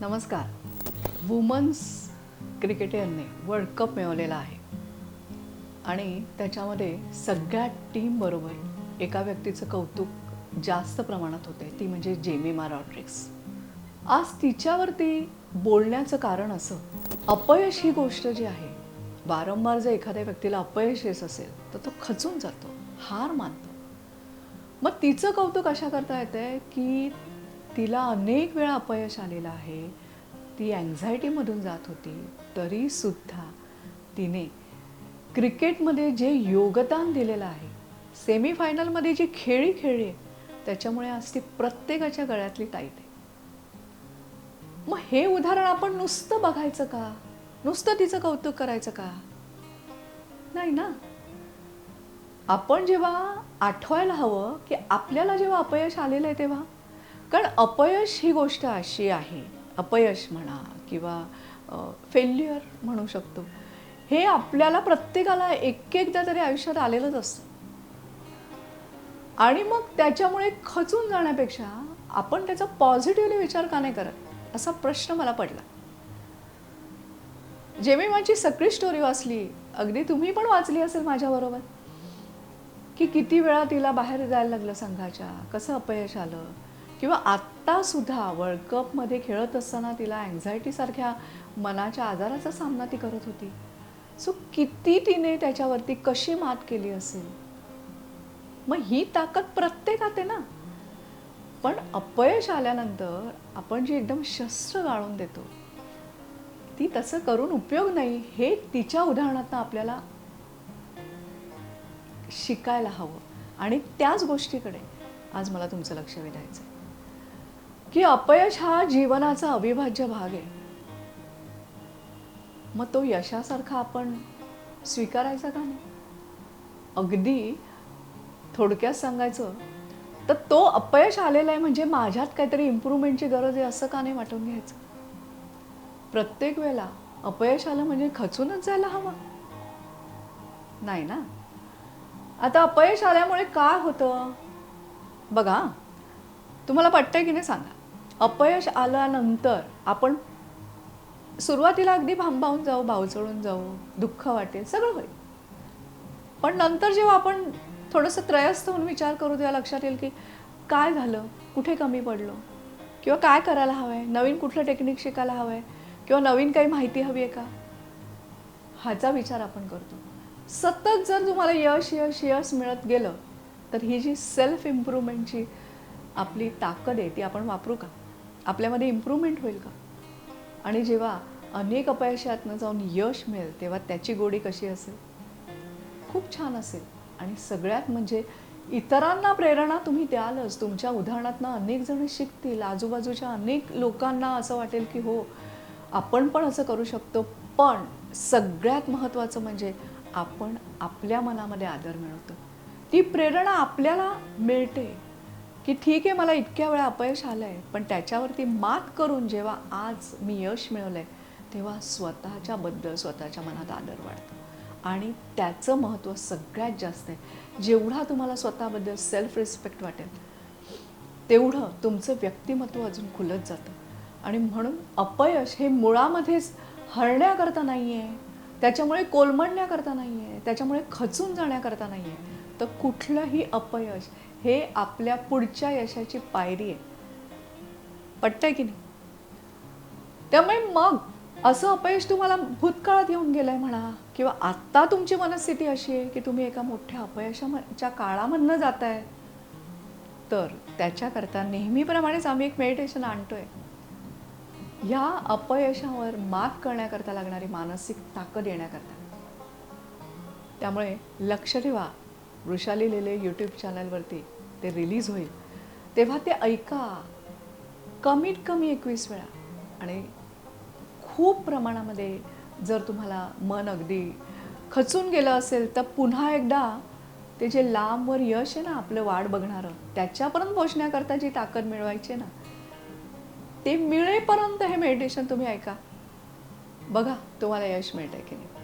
नमस्कार. Women's क्रिकेटरने world cup मिळवलेला आहे. आणि त्याच्यामध्ये सगळ्या टीमबरोबर एका व्यक्तीचं कौतुक जास्त प्रमाणात होते ती म्हणजे जेमिमा रॉड्रिक्स आज तिच्यावरती बोलण्याचं कारण असं अपयश ही गोष्ट जी आहे वारंवार जर एखाद्या व्यक्तीला अपयश येत असेल तर तो खचून जातो हार मानतो. मग तिचं कौतुक अशा करता येतंय की तिला अनेक वेळा अपयश आलेलं आहे. ती अँझायटीमधून जात होती. तरीसुद्धा तिने क्रिकेटमध्ये जे योगदान दिलेलं आहे सेमीफायनलमध्ये जी खेळी खेळली आहे त्याच्यामुळे आज ती प्रत्येकाच्या गळ्यातली ताईत आहे. मग हे उदाहरण आपण नुसतं बघायचं का? नुसतं तिचं कौतुक करायचं का? नाही ना? आपण जेव्हा आठवायला हवं की आपल्याला जेव्हा अपयश आलेलं आहे तेव्हा कारण अपयश ही गोष्ट अशी आहे अपयश म्हणा किंवा फेल्युअर म्हणू शकतो. हे आपल्याला प्रत्येकाला एक एकदा तरी आयुष्यात आलेलंच असतं. आणि मग त्याच्यामुळे खचून जाण्यापेक्षा आपण त्याचा पॉझिटिव्हली विचार का नाही करत असा प्रश्न मला पडला. जेव्हा माझी सगळी स्टोरी वाचली अगदी तुम्ही पण वाचली असेल माझ्याबरोबर की किती वेळा तिला बाहेर जायला लागलं संघाच्या कसं अपयश आलं किंवा आत्तासुद्धा वर्ल्ड कपमध्ये खेळत असताना तिला अँझायटीसारख्या मनाच्या आजाराचा सामना ती करत होती. सो किती तिने त्याच्यावरती कशी मात केली असेल? मग ही ताकद प्रत्येकात आहे ना. पण अपयश आल्यानंतर आपण जी एकदम शस्त्र गाळून देतो ती तसं करून उपयोग नाही हे तिच्या उदाहरणातनं आपल्याला शिकायला हवं. आणि त्याच गोष्टीकडे आज मला तुमचं लक्ष वेधायचं आहे की अपयश हा जीवनाचा अविभाज्य भाग आहे. मग तो यशासारखा आपण स्वीकारायचा का नाही? अगदी थोडक्यात सांगायचं तर तो अपयश आलेला आहे म्हणजे माझ्यात काहीतरी इम्प्रूव्हमेंटची गरज आहे असं का नाही वाटून घ्यायचं? प्रत्येक वेळेला अपयश आलं म्हणजे खचूनच जायला हवं. नाही ना? आता अपयश आल्यामुळे काय होतं? बघा तुम्हाला पटतंय की नाही सांगा? अपयश आल्यानंतर आपण सुरुवातीला अगदी भांबावून जाऊ भावचळून जाऊ दुःख वाटेल सगळं होईल. पण नंतर जेव्हा आपण थोडंसं त्रयस्थ होऊन विचार करू तेव्हा लक्षात येईल की काय झालं कुठे कमी पडलो? किंवा काय करायला हवं आहे नवीन कुठलं टेक्निक शिकायला हवं आहे किंवा नवीन काही माहिती हवी आहे का? ह्याचा विचार आपण करतो. सतत जर तुम्हाला यश यश यश मिळत गेलं तर ही जी सेल्फ इम्प्रूव्हमेंटची आपली ताकद आहे ती आपण वापरू का? आपल्यामध्ये इम्प्रूव्हमेंट होईल का? आणि जेव्हा अनेक अपयशातनं जाऊन यश मिळेल तेव्हा त्याची गोडी कशी असेल? खूप छान असेल. आणि सगळ्यात म्हणजे इतरांना प्रेरणा तुम्ही द्यालच. तुमच्या उदाहरणातनं अनेक जण शिकतील. आजूबाजूच्या अनेक लोकांना असं वाटेल की हो आपण पण असं करू शकतो. पण सगळ्यात महत्त्वाचं म्हणजे आपण आपल्या मनामध्ये आदर मिळवतो. ती प्रेरणा आपल्याला मिळते. की ठीक आहे मला इतक्या वेळा अपयश आलं आहे पण त्याच्यावरती मात करून जेव्हा आज मी यश मिळवलं आहे तेव्हा स्वतःच्याबद्दल स्वतःच्या मनात आदर वाढतो. आणि त्याचं महत्त्व सगळ्यात जास्त आहे. जेवढा तुम्हाला स्वतःबद्दल सेल्फ रिस्पेक्ट वाटेल तेवढं तुमचं व्यक्तिमत्व अजून खुलत जातं. आणि म्हणून अपयश हे मुळामध्येच हरण्याकरता नाही आहे त्याच्यामुळे कोलमडण्याकरता नाही आहे त्याच्यामुळे खचून जाण्याकरता नाही आहे तर कुठलंही अपयश हे आपल्या पुढच्या यशाची पायरी आहे. पटतंय की नाही? त्यामुळे मग असं अपयश तुम्हाला भूतकाळात येऊन गेलंय म्हणा किंवा आत्ता तुमची मनस्थिती अशी आहे की तुम्ही एका मोठ्या अपयशाच्या काळामधनं जाताय तर त्याच्याकरता नेहमीप्रमाणेच आम्ही एक मेडिटेशन आणतोय. ह्या अपयशावर मात करण्याकरता लागणारी मानसिक ताकद येण्याकरता. त्यामुळे लक्ष ठेवा. वृषाली लेले यूट्यूब चॅनलवरती ते रिलीज होईल तेव्हा ते ऐका. कमीत कमी एकवीस वेळा. आणि खूप प्रमाणामध्ये जर तुम्हाला मन अगदी खचून गेलं असेल तर पुन्हा एकदा ते जे लांबवर यश आहे ना आपलं वाट बघणारं त्याच्यापर्यंत पोचण्याकरता जी ताकद मिळवायची आहे ना ते मिळेपर्यंत हे मेडिटेशन तुम्ही ऐका. बघा तुम्हाला यश मिळतंय की नाही.